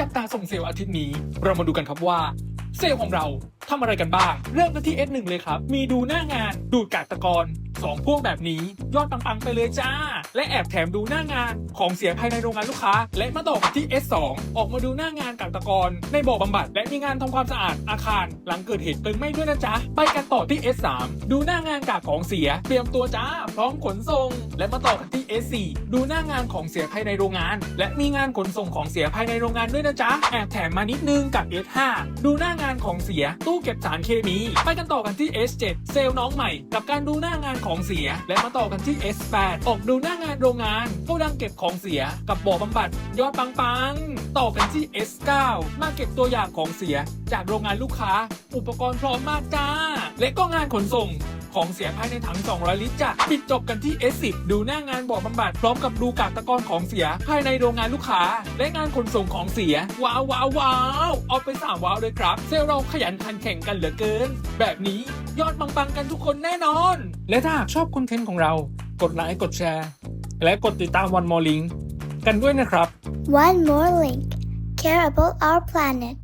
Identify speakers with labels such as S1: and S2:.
S1: จับตาส่งเซลล์อาทิตย์นี้ เรามาดูกันครับว่า เซลล์ของเรา ทำอะไรกันบ้าง เริ่มกันที่ S1 เลยครับ มีดูหน้างาน ดูดกากตะกอนสองพวกแบบนี้ ยอดปังๆไปเลยจ้า และแอบแถมดูหน้างานของเสียภายในโรงงานลูกค้า และมาต่อกันที่ S2 ออกมาดูหน้างานกากตะกอนในบ่อบำบัด และมีงานทำความสะอาดอาคาร หลังเกิดเหตุเพลิงไหม้ด้วยนะจ๊ะไปกันต่อที่ S3 ดูหน้างานกากของเสีย เตรียมตัวจ้า พร้อมขนส่ง และมาต่อกันที่ S4 ดูหน้างานของเสียภายในโรงงาน และมีงานขนส่งของเสียภายในโรงงานด้วยนะจ๊ะแอบแถมมานิดนึงกับ S5 ดูหน้างานของเสียตู้เก็บสารเคมี ไปกันต่อกันที่ S7 เซลล์น้องใหม่ กับการดูหน้างานของเสีย และมาต่อกันที่ S8 ออกดูหน้างานโรงงานโกดังเก็บของเสีย กับบ่อบำบัด ยอดปังๆ ต่อกันที่ S9 มาเก็บตัวอย่างของเสีย จากโรงงานลูกค้า อุปกรณ์พร้อมมากจ้า และก็งานขนส่ง ของเสียภายในถัง 200 ลิตรจ้ะปิดจบกันที่ S10 ดูหน้างานบ่อบำบัดพร้อมกับดูกากตะกอนของเสียภายในโรงงานลูกค้า และงานขนส่งของเสีย ว้าวว้าวว้าวเอาไปสามว้าวเลยครับ เซลเราขยันขันแข่งกันเหลือเกิน แบบนี้ยอดปังๆกันทุกคนแน่นอน และถ้าหากชอบคอนเทนต์ของเรา กดไลค์กดแชร์ และกดติดตามวันมอลิงกันด้วยนะครับ
S2: One more link. Care about our planet.